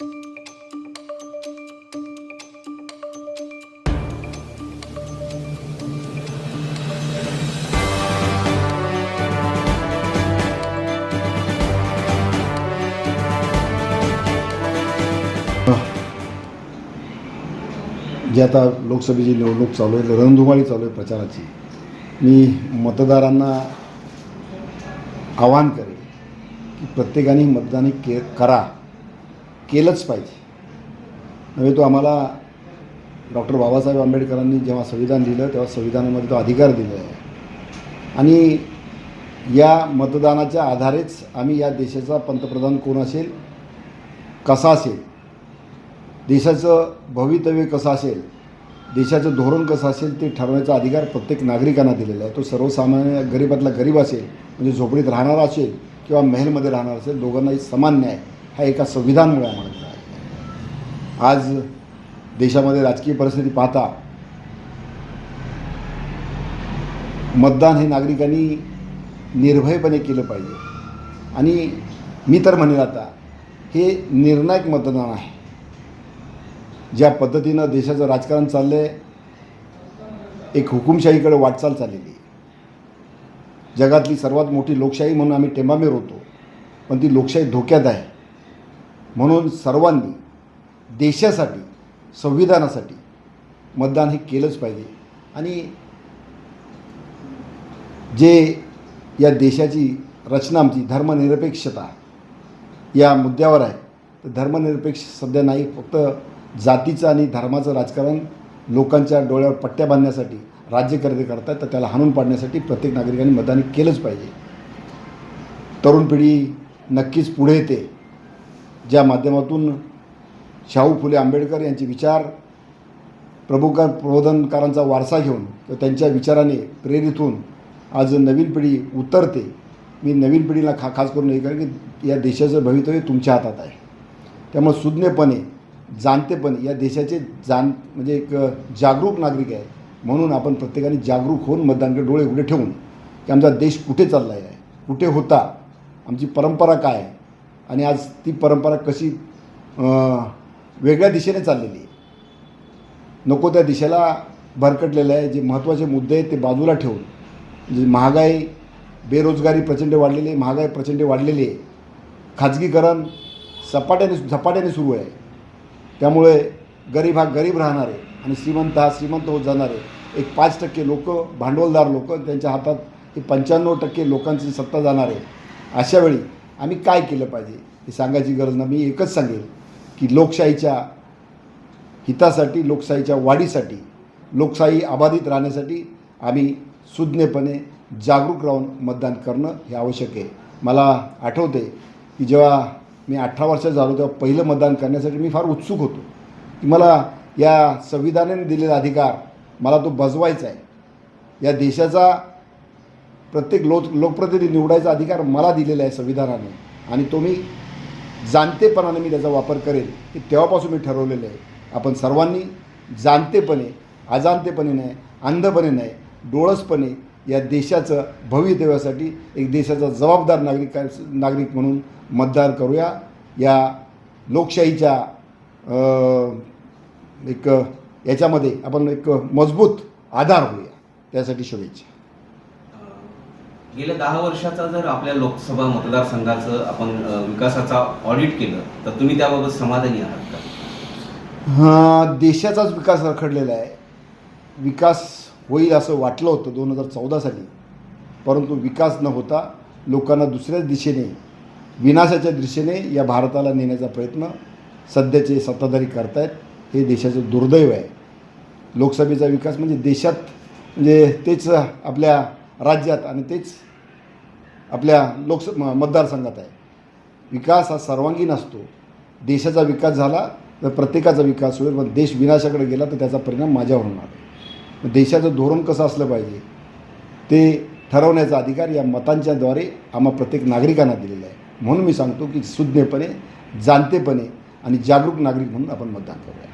जे आता लोकसभेची निवडणूक चालू आहे रणधुमाळी चालू आहे प्रचाराची. मी मतदारांना आवाहन करेन की प्रत्येकाने मतदान के करा. केलंच पाहिजे. नव्हे तो आम्हाला डॉक्टर बाबासाहेब आंबेडकरांनी जेव्हा संविधान लिहिलं तेव्हा संविधानामध्ये तो अधिकार दिलेला आहे. आणि या मतदानाच्या आधारेच आम्ही या देशाचा पंतप्रधान कोण असेल कसा असेल देशाचं भवितव्य कसं असेल देशाचं धोरण कसं असेल ते ठरवण्याचा अधिकार प्रत्येक नागरिकांना दिलेला आहे. तो सर्वसामान्य गरीबातला गरीब असेल म्हणजे झोपडीत राहणारा असेल किंवा महलमध्ये राहणार असेल दोघांनाही समान न्याय हा एका संविधानमुळे आम्हाला मिळाला. आहे आज देशामध्ये राजकीय परिस्थिती पाहता मतदान हे नागरिकांनी निर्भयपणे केलं पाहिजे. आणि मी तर म्हणेल आता हे निर्णायक मतदान आहे. ज्या पद्धतीनं देशाचं राजकारण चाललं आहे एक हुकुमशाहीकडे वाटचाल चाललेली आहे. जगातली सर्वात मोठी लोकशाही म्हणून आम्ही टेंबामेर होतो पण ती लोकशाही धोक्यात आहे. म्हणून सर्वांनी देशासाठी संविधानासाठी मतदान हे केलंच पाहिजे. आणि जे या देशाची रचना आमची धर्मनिरपेक्षता या मुद्द्यावर आहे तर धर्मनिरपेक्ष सध्या नाही फक्त जातीचं आणि धर्माचं राजकारण लोकांच्या डोळ्यावर पट्ट्या बांधण्यासाठी राज्यकर्ते करतात तर त्याला हाणून पाडण्यासाठी प्रत्येक नागरिकांनी मतदान केलंच पाहिजे. तरुण पिढी नक्कीच पुढे येते. ज्या माध्यमातून शाहू फुले आंबेडकर यांचे विचार प्रभुकार प्रबोधनकारांचा वारसा घेऊन किंवा त्यांच्या विचाराने प्रेरित होऊन आज नवीन पिढी उतरते. मी नवीन पिढीला खा खास करून हे कारण की या देशाचं भवितव्य तुमच्या हातात आहे. त्यामुळे सुज्ञपणे जाणतेपणे या देशाचे जाण म्हणजे एक जागरूक नागरिक आहे. म्हणून आपण प्रत्येकाने जागरूक होऊन मतदानकडे डोळे उघडे ठेवून की आमचा देश कुठे चालला आहे कुठे होता आमची परंपरा काय आहे आणि आज ती परंपरा कशी वेगळ्या दिशेने चाललेली आहे. नको त्या दिशेला भरकटलेलं आहे. जे महत्त्वाचे मुद्दे आहेत ते बाजूला ठेवून म्हणजे महागाई बेरोजगारी प्रचंड वाढलेली आहे महागाई प्रचंड वाढलेली आहे. खाजगीकरण सपाट्याने झपाट्याने सुरू आहे. त्यामुळे गरीब हा गरीब राहणार आहे आणि श्रीमंत हा श्रीमंत होत जाणार आहे एक पाच टक्के लोक भांडवलदार लोक त्यांच्या हातात हे पंच्याण्णव टक्के लोकांची सत्ता जाणार आहे. अशावेळी आम्ही काय केलं पाहिजे हे सांगायची गरज नाही. मी एकच सांगेल की लोकशाहीच्या हितासाठी लोकशाहीच्या वाढीसाठी लोकशाही अबाधित राहण्यासाठी आम्ही सुज्ञपणे जागरूक राहून मतदान करणं हे आवश्यक आहे. मला आठवते की जेव्हा मी अठरा वर्षात झालो तेव्हा पहिलं मतदान करण्यासाठी मी फार उत्सुक होतो. की मला या संविधानाने दिलेला अधिकार मला तो बजवायचा आहे. या देशाचा प्रत्येक लोक लोकप्रतिनिधी निवडायचा अधिकार मला दिलेला आहे संविधानाने. आणि तो मी जाणतेपणाने मी त्याचा वापर करेल हे तेव्हापासून मी ठरवलेलं आहे. आपण सर्वांनी जाणतेपणे अजाणतेपणे नाही अंधपणे नाही डोळसपणे या देशाचं भवितव्यासाठी एक देशाचा जबाबदार नागरिक नागरिक म्हणून मतदान करूया. या लोकशाहीच्या एक याच्यामध्ये आपण एक मजबूत आधार होऊया. त्यासाठी शुभेच्छा. गेल्या दहा वर्षाचा जर आपल्या लोकसभा मतदारसंघाचं आपण विकासाचा ऑडिट केलं तर तुम्ही त्याबाबत समाधानी आहात का? देशाचाच विकास रखडलेला आहे. विकास होईल असं वाटलं होतं दोन हजार चौदा साली. परंतु विकास न होता लोकांना दुसऱ्याच दिशेने विनाशाच्या दिशेने या भारताला नेण्याचा प्रयत्न सध्याचे सत्ताधारी करतायत हे देशाचं दुर्दैव आहे. लोकसभेचा विकास म्हणजे देशात म्हणजे तेच आपल्या राज्यात आणि तेच आपल्या लोकस मतदारसंघात आहे. विकास हा सर्वांगीण असतो. देशाचा विकास झाला तर प्रत्येकाचा विकास होईल पण देश विनाशाकडे गेला तर त्याचा परिणाम माझ्यावर होणार देशाचं धोरण कसं असलं पाहिजे? ते ठरवण्याचा अधिकार या मतांच्याद्वारे आम्हा प्रत्येक नागरिकांना दिलेला आहे. म्हणून मी सांगतो की सुज्ञपणे जाणतेपणे आणि जागरूक नागरिक म्हणून आपण मतदान करूया.